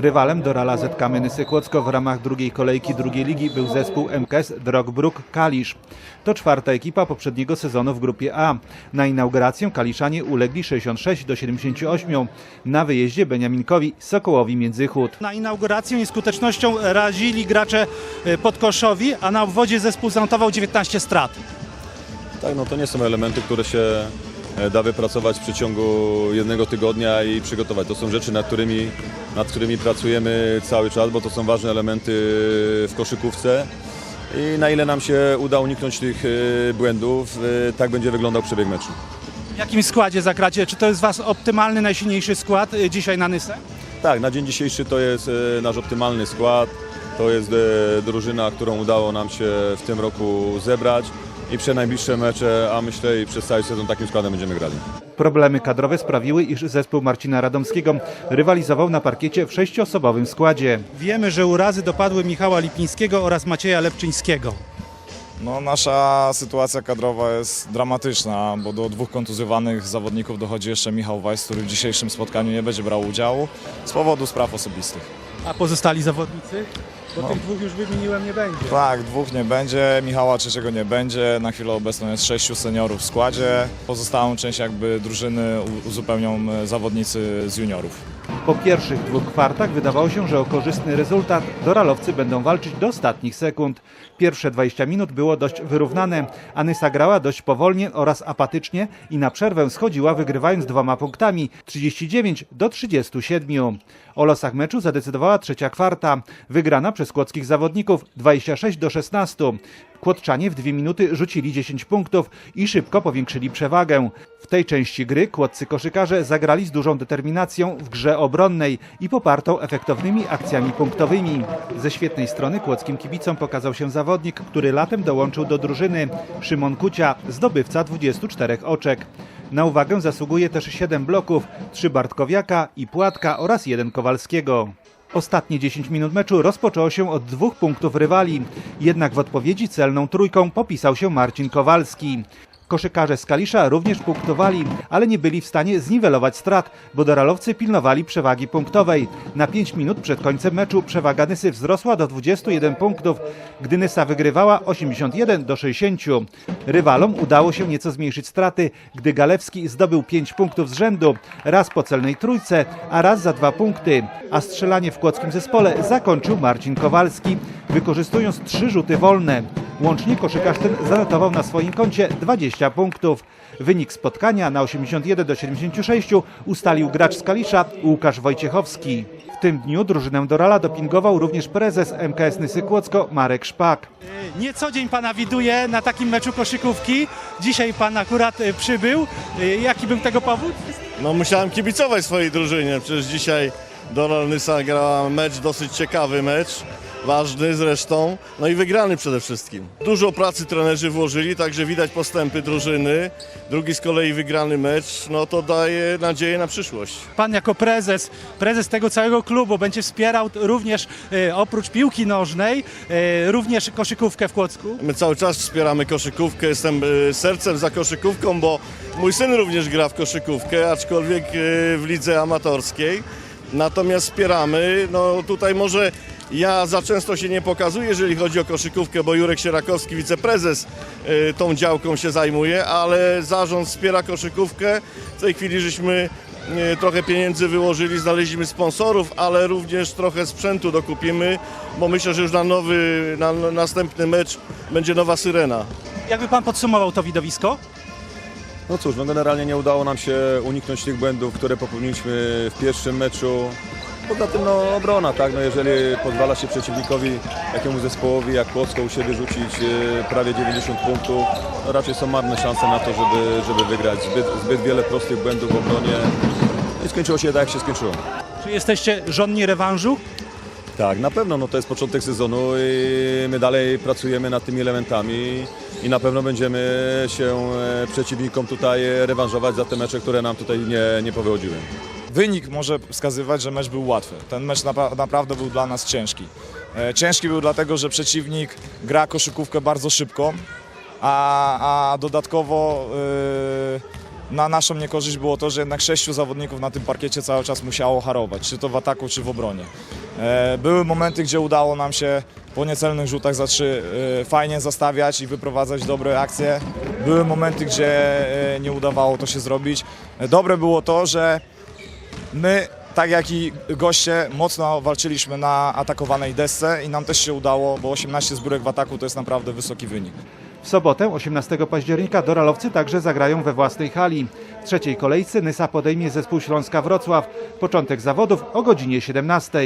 Rywalem Dorala Z Kamienisy Kłodzko w ramach drugiej kolejki drugiej ligi był zespół MKS Drogbruk Kalisz. To czwarta ekipa poprzedniego sezonu w grupie A. Na inaugurację Kaliszanie ulegli 66 do 78 na wyjeździe Beniaminkowi Sokołowi Międzychód. Na inaugurację i skutecznością razili gracze e, Podkoszowi, a na obwodzie zespół zanotował 19 strat. Tak, no to nie są elementy, które się da wypracować w przeciągu jednego tygodnia i przygotować. To są rzeczy, nad którymi, nad którymi pracujemy cały czas, bo to są ważne elementy w koszykówce. I na ile nam się uda uniknąć tych e, błędów, e, tak będzie wyglądał przebieg meczu. W jakim składzie zagracie? Czy to jest Was optymalny, najsilniejszy skład e, dzisiaj na Nysę? Tak, na dzień dzisiejszy to jest e, nasz optymalny skład. To jest e, drużyna, którą udało nam się w tym roku zebrać i przez najbliższe mecze, a myślę i przez cały sezon takim składem będziemy grali. Problemy kadrowe sprawiły, iż zespół Marcina Radomskiego rywalizował na parkiecie w sześciosobowym składzie. Wiemy, że urazy dopadły Michała Lipińskiego oraz Macieja Lepczyńskiego. No, nasza sytuacja kadrowa jest dramatyczna, bo do dwóch kontuzjowanych zawodników dochodzi jeszcze Michał Wajs, który w dzisiejszym spotkaniu nie będzie brał udziału z powodu spraw osobistych. A pozostali zawodnicy? Bo No. tych dwóch już wymieniłem nie będzie. Tak, dwóch nie będzie, Michała trzeciego nie będzie. Na chwilę obecną jest sześciu seniorów w składzie. Pozostałą część jakby drużyny u- uzupełnią e, zawodnicy z juniorów. Po pierwszych dwóch kwartach wydawało się, że o korzystny rezultat doralowcy będą walczyć do ostatnich sekund. Pierwsze 20 minut było dość wyrównane. Anysa grała dość powolnie oraz apatycznie i na przerwę schodziła wygrywając dwoma punktami 39 do 37. O losach meczu trzecia kwarta, wygrana przez kłodzkich zawodników 26 do 16. Kłodczanie w dwie minuty rzucili 10 punktów i szybko powiększyli przewagę. W tej części gry kłodcy koszykarze zagrali z dużą determinacją w grze obronnej i popartą efektownymi akcjami punktowymi. Ze świetnej strony kłodzkim kibicom pokazał się zawodnik, który latem dołączył do drużyny. Szymon Kucia, zdobywca 24 oczek. Na uwagę zasługuje też 7 bloków, 3 Bartkowiaka i Płatka oraz 1 Kowalskiego. Ostatnie 10 minut meczu rozpoczęło się od dwóch punktów rywali. Jednak w odpowiedzi celną trójką popisał się Marcin Kowalski. Koszykarze z Kalisza również punktowali, ale nie byli w stanie zniwelować strat, bo doralowcy pilnowali przewagi punktowej. Na 5 minut przed końcem meczu przewaga Nysy wzrosła do 21 punktów, gdy Nysa wygrywała 81 do 60. Rywalom udało się nieco zmniejszyć straty, gdy Galewski zdobył 5 punktów z rzędu, raz po celnej trójce, a raz za dwa punkty. A strzelanie w kłodzkim zespole zakończył Marcin Kowalski, wykorzystując trzy rzuty wolne. Łącznie koszykarz ten zanotował na swoim koncie 20 punktów. Wynik spotkania na 81 do 76 ustalił gracz z Kalisza Łukasz Wojciechowski. W tym dniu drużynę Dorala dopingował również prezes MKS Nysy Kłodzko Marek Szpak. Nie co dzień Pana widuje na takim meczu koszykówki. Dzisiaj Pan akurat e, przybył. E, Jaki był tego powód? No musiałem kibicować swojej drużynie, przecież dzisiaj Doral Nysa grała mecz, dosyć ciekawy mecz, ważny zresztą, no i wygrany przede wszystkim. Dużo pracy trenerzy włożyli, także widać postępy drużyny. Drugi z kolei wygrany mecz, no to daje nadzieję na przyszłość. Pan jako prezes, prezes tego całego klubu będzie wspierał również e, oprócz piłki nożnej, e, również koszykówkę w Kłodzku. My cały czas wspieramy koszykówkę, jestem e, sercem za koszykówką, bo mój syn również gra w koszykówkę, aczkolwiek e, w lidze amatorskiej. Natomiast wspieramy, no tutaj może ja za często się nie pokazuję, jeżeli chodzi o koszykówkę, bo Jurek Sierakowski, wiceprezes, e, tą działką się zajmuje, ale zarząd wspiera koszykówkę. W tej chwili żeśmy e, trochę pieniędzy wyłożyli, znaleźliśmy sponsorów, ale również trochę sprzętu dokupimy, bo myślę, że już na nowy, na na następny mecz będzie nowa syrena. Jakby Pan podsumował to widowisko? No cóż, no generalnie nie udało nam się uniknąć tych błędów, które popełniliśmy w pierwszym meczu. Poza tym no obrona, tak, no jeżeli pozwala się przeciwnikowi, jakiemuś zespołowi jak Płocko u siebie rzucić e, prawie 90 punktów, no raczej są marne szanse na to, żeby, żeby wygrać. Zbyt, zbyt wiele prostych błędów w obronie i skończyło się tak, jak się skończyło. Czy jesteście żonni rewanżu? Tak, na pewno, no to jest początek sezonu i my dalej pracujemy nad tymi elementami i na pewno będziemy się e, przeciwnikom tutaj rewanżować za te mecze, które nam tutaj nie, nie powychodziły. Wynik może wskazywać, że mecz był łatwy. Ten mecz napa- naprawdę był dla nas ciężki. E, Ciężki był dlatego, że przeciwnik gra koszykówkę bardzo szybko, a, a dodatkowo e, na naszą niekorzyść było to, że jednak sześciu zawodników na tym parkiecie cały czas musiało harować, czy to w ataku, czy w obronie. E, Były momenty, gdzie udało nam się po niecelnych rzutach za trzy fajnie zastawiać i wyprowadzać dobre akcje. Były momenty, gdzie nie udawało to się zrobić. Dobre było to, że my, tak jak i goście, mocno walczyliśmy na atakowanej desce i nam też się udało, bo 18 zbiórek w ataku to jest naprawdę wysoki wynik. W sobotę, 18 października, doralowcy także zagrają we własnej hali. W trzeciej kolejce Nysa podejmie zespół Śląska Wrocław. Początek zawodów o godzinie 17.